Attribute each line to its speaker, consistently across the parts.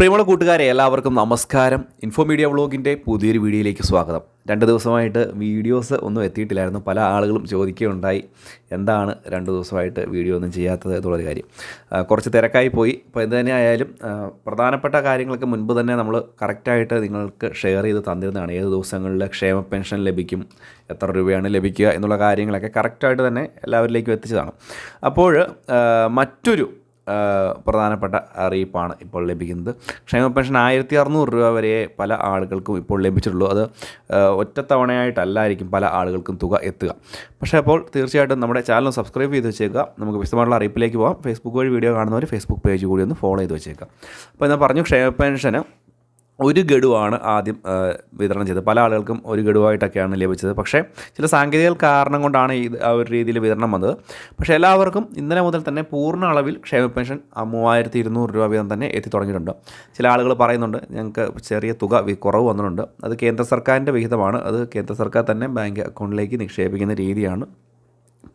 Speaker 1: പ്രിയമുള്ള കൂട്ടുകാരെ എല്ലാവർക്കും നമസ്കാരം. ഇൻഫോ മീഡിയ വ്ളോഗിന്റെ പുതിയൊരു വീഡിയോയിലേക്ക് സ്വാഗതം. രണ്ട് ദിവസമായിട്ട് വീഡിയോസ് ഒന്നും എത്തിയിട്ടില്ലായിരുന്നു. പല ആളുകളും ചോദിക്കുകയുണ്ടായി എന്താണ് രണ്ട് ദിവസമായിട്ട് വീഡിയോ ഒന്നും ചെയ്യാത്തത് എന്നുള്ളൊരു കാര്യം. കുറച്ച് തിരക്കായി പോയി. അപ്പോൾ എന്ത് തന്നെ ആയാലും പ്രധാനപ്പെട്ട കാര്യങ്ങൾക്ക് മുൻപ് തന്നെ നമ്മൾ കറക്റ്റായിട്ട് നിങ്ങൾക്ക് ഷെയർ ചെയ്ത് തന്നിരുന്നതാണ്. ഏത് ദിവസങ്ങളിൽ ക്ഷേമ പെൻഷൻ ലഭിക്കും എത്ര രൂപയാണ് ലഭിക്കുക എന്നുള്ള കാര്യങ്ങളൊക്കെ കറക്റ്റായിട്ട് തന്നെ എല്ലാവരിലേക്കും എത്തിച്ചതാണ്. അപ്പോൾ മറ്റൊരു പ്രധാനപ്പെട്ട അറിയിപ്പാണ് ഇപ്പോൾ ലഭിക്കുന്നത്. ക്ഷേമ പെൻഷൻ ആയിരത്തി അറുന്നൂറ് രൂപ വരെ പല ആളുകൾക്കും ഇപ്പോൾ ലഭിച്ചിട്ടുള്ളൂ. അത് ഒറ്റത്തവണയായിട്ടല്ലായിരിക്കും പല ആളുകൾക്കും തുക എത്തുക. പക്ഷേ അപ്പോൾ തീർച്ചയായിട്ടും നമ്മുടെ ചാനൽ സബ്സ്ക്രൈബ് ചെയ്ത് വെച്ചേക്കുക. നമുക്ക് വിശദമായിട്ടുള്ള അറിയിപ്പിലേക്ക് പോകാം ഫേസ്ബുക്ക് വഴി വീഡിയോ കാണുന്നവർ ഫേസ്ബുക്ക് പേജ് കൂടി ഒന്ന് ഫോളോ ചെയ്ത് വെച്ചേക്കാം അപ്പോൾ ഞാൻ പറഞ്ഞു ക്ഷേമ പെൻഷന് ഒരു ഗഡുവാണ് ആദ്യം വിതരണം ചെയ്തത്. പല ആളുകൾക്കും ഒരു ഗഡുവായിട്ടൊക്കെയാണ് ലഭിച്ചത്. പക്ഷേ ചില സാങ്കേതിക കാരണം കൊണ്ടാണ് ഇത് ആ ഒരു രീതിയിൽ വിതരണം വന്നത്. പക്ഷേ എല്ലാവർക്കും ഇന്നലെ മുതൽ തന്നെ പൂർണ അളവിൽ ക്ഷേമ പെൻഷൻ മൂവായിരത്തി ഇരുന്നൂറ് രൂപ വീതം തന്നെ എത്തി തുടങ്ങിയിട്ടുണ്ട്. ചില ആളുകൾ പറയുന്നുണ്ട് ഞങ്ങൾക്ക് ചെറിയ തുക കുറവ് വന്നിട്ടുണ്ട്. അത് കേന്ദ്ര സർക്കാരിന്റെ വിഹിതമാണ്. അത് കേന്ദ്ര സർക്കാർ തന്നെ ബാങ്ക് അക്കൗണ്ടിലേക്ക് നിക്ഷേപിക്കുന്ന രീതിയാണ്.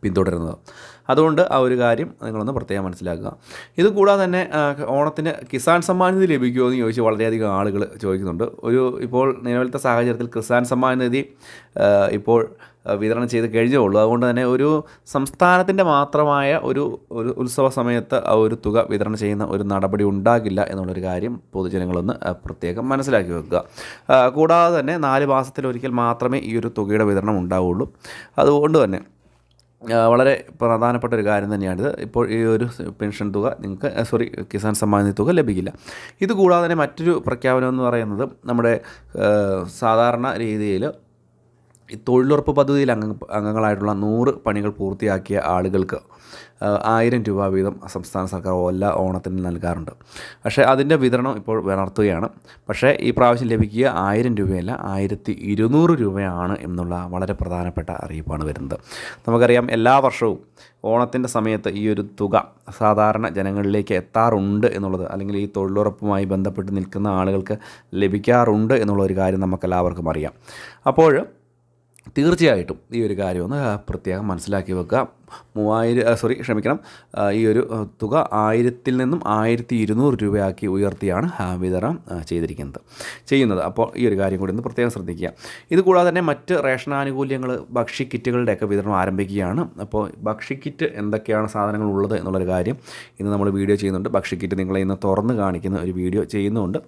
Speaker 1: പിന്തുടരുന്നത്. അതുകൊണ്ട് ആ ഒരു കാര്യം നിങ്ങളൊന്ന് പ്രത്യേകം മനസ്സിലാക്കുക. ഇത് കൂടാതെ തന്നെ ഓണത്തിന് കിസാൻ സമ്മാൻ നിധി ലഭിക്കുമോ എന്ന് ചോദിച്ച് വളരെയധികം ആളുകൾ ചോദിക്കുന്നുണ്ട്. ഒരു ഇപ്പോൾ നിലവിലത്തെ സാഹചര്യത്തിൽ കിസാൻ സമ്മാൻ നിധി ഇപ്പോൾ വിതരണം ചെയ്ത് കഴിഞ്ഞേ ഉള്ളൂ. അതുകൊണ്ട് തന്നെ ഒരു സംസ്ഥാനത്തിന്റെ മാത്രമായ ഒരു ഒരു ഉത്സവ സമയത്ത് ആ ഒരു തുക വിതരണം ചെയ്യുന്ന ഒരു നടപടി ഉണ്ടാകില്ല എന്നുള്ളൊരു കാര്യം പൊതുജനങ്ങളൊന്ന് പ്രത്യേകം മനസ്സിലാക്കി വെക്കുക. കൂടാതെ തന്നെ നാല് മാസത്തിലൊരിക്കൽ മാത്രമേ ഈ ഒരു തുകയുടെ വിതരണം ഉണ്ടാവുള്ളൂ. അതുകൊണ്ട് തന്നെ വളരെ പ്രധാനപ്പെട്ട ഒരു കാര്യം തന്നെയാണിത് ഇപ്പോൾ ഈ ഒരു പെൻഷൻ തുക നിങ്ങൾക്ക് സോറി കിസാൻ സമ്മാൻ നിധി തുക ലഭിക്കില്ല. ഇതുകൂടാതെ തന്നെ മറ്റൊരു പ്രഖ്യാപനം എന്ന് പറയുന്നത് നമ്മുടെ സാധാരണ രീതിയിൽ ഈ തൊഴിലുറപ്പ് പദ്ധതിയിൽ അംഗ അംഗങ്ങളായിട്ടുള്ള നൂറ് പണികൾ പൂർത്തിയാക്കിയ ആളുകൾക്ക് ആയിരം രൂപ വീതം സംസ്ഥാന സർക്കാർ എല്ലാ ഓണത്തിന് നൽകാറുണ്ട്. പക്ഷേ അതിന്റെ വിതരണം ഇപ്പോൾ നടത്തുകയാണ് പക്ഷേ ഈ പ്രാവശ്യം ലഭിക്കുക ആയിരം രൂപയല്ല ആയിരത്തി ഇരുന്നൂറ് രൂപയാണ് എന്നുള്ള വളരെ പ്രധാനപ്പെട്ട അറിയിപ്പാണ് വരുന്നത്. നമുക്കറിയാം എല്ലാ വർഷവും ഓണത്തിന്റെ സമയത്ത് ഈ ഒരു തുക സാധാരണ ജനങ്ങളിലേക്ക് എത്താറുണ്ട് എന്നുള്ളത് അല്ലെങ്കിൽ ഈ തൊഴിലുറപ്പുമായി ബന്ധപ്പെട്ട് നിൽക്കുന്ന ആളുകൾക്ക് ലഭിക്കാറുണ്ട് എന്നുള്ള ഒരു കാര്യം നമുക്കെല്ലാവർക്കും അറിയാം. അപ്പോൾ തീർച്ചയായിട്ടും ഈ ഒരു കാര്യം ഒന്ന് പ്രത്യേകം മനസ്സിലാക്കി വെക്കുക. മൂവായിരം സോറി ക്ഷമിക്കണം. ഈ ഒരു തുക ആയിരത്തിൽ നിന്നും ആയിരത്തി ഇരുന്നൂറ് രൂപയാക്കി ഉയർത്തിയാണ് വിതരണം ചെയ്തിരിക്കുന്നത്. ചെയ്യുന്നത്. അപ്പോൾ ഈ ഒരു കാര്യം കൂടി ഒന്ന് പ്രത്യേകം ശ്രദ്ധിക്കുക. ഇതുകൂടാതെ തന്നെ മറ്റ് റേഷൻ ആനുകൂല്യങ്ങൾ ഭക്ഷ്യക്കിറ്റുകളുടെയൊക്കെ വിതരണം ആരംഭിക്കുകയാണ്. അപ്പോൾ ഭക്ഷ്യക്കിറ്റ് എന്തൊക്കെയാണ് സാധനങ്ങൾ ഉള്ളത് എന്നുള്ളൊരു കാര്യം ഇന്ന് നമ്മൾ വീഡിയോ ചെയ്യുന്നുണ്ട്. ഭക്ഷ്യക്കിറ്റ് നിങ്ങളെ ഇന്ന് തുറന്ന് കാണിക്കുന്ന ഒരു വീഡിയോ ചെയ്യുന്നുണ്ട്.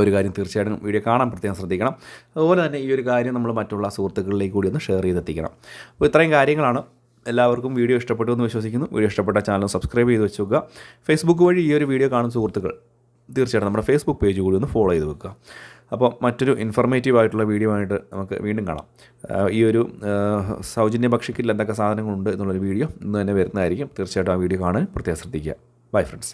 Speaker 1: ഒരു കാര്യം തീർച്ചയായിട്ടും വീഡിയോ കാണാൻ പ്രത്യേകം ശ്രദ്ധിക്കണം. അതുപോലെ തന്നെ ഈ ഒരു കാര്യം നമ്മൾ മറ്റുള്ള സുഹൃത്തുക്കളിലേക്ക് കൂടി ഒന്ന് ഷെയർ ചെയ്തെത്തിക്കണം. അപ്പോൾ ഇത്രയും കാര്യങ്ങളാണ്. എല്ലാവർക്കും വീഡിയോ ഇഷ്ടപ്പെട്ടു എന്ന് വിശ്വസിക്കുന്നു. വീഡിയോ ഇഷ്ടപ്പെട്ട ചാനൽ സബ്സ്ക്രൈബ് ചെയ്ത് വെച്ചുക ഫേസ്ബുക്ക് വഴി ഈ ഒരു വീഡിയോ കാണുന്ന സുഹൃത്തുക്കൾ തീർച്ചയായിട്ടും നമ്മുടെ ഫേസ്ബുക്ക് പേജ് കൂടി ഒന്ന് ഫോളോ ചെയ്ത് വെക്കുക. അപ്പോൾ മറ്റൊരു ഇൻഫർമേറ്റീവ് ആയിട്ടുള്ള വീഡിയോ ആയിട്ട് നമുക്ക് വീണ്ടും കാണാം. ഈ ഒരു സൗജന്യ ഭക്ഷിക്കിൽ എന്തൊക്കെ സാധനങ്ങളുണ്ട് എന്നുള്ളൊരു വീഡിയോ ഇന്ന് തന്നെ വരുന്നതായിരിക്കും. തീർച്ചയായിട്ടും ആ വീഡിയോ കാണാൻ പ്രത്യേകം ശ്രദ്ധിക്കുക. Bye friends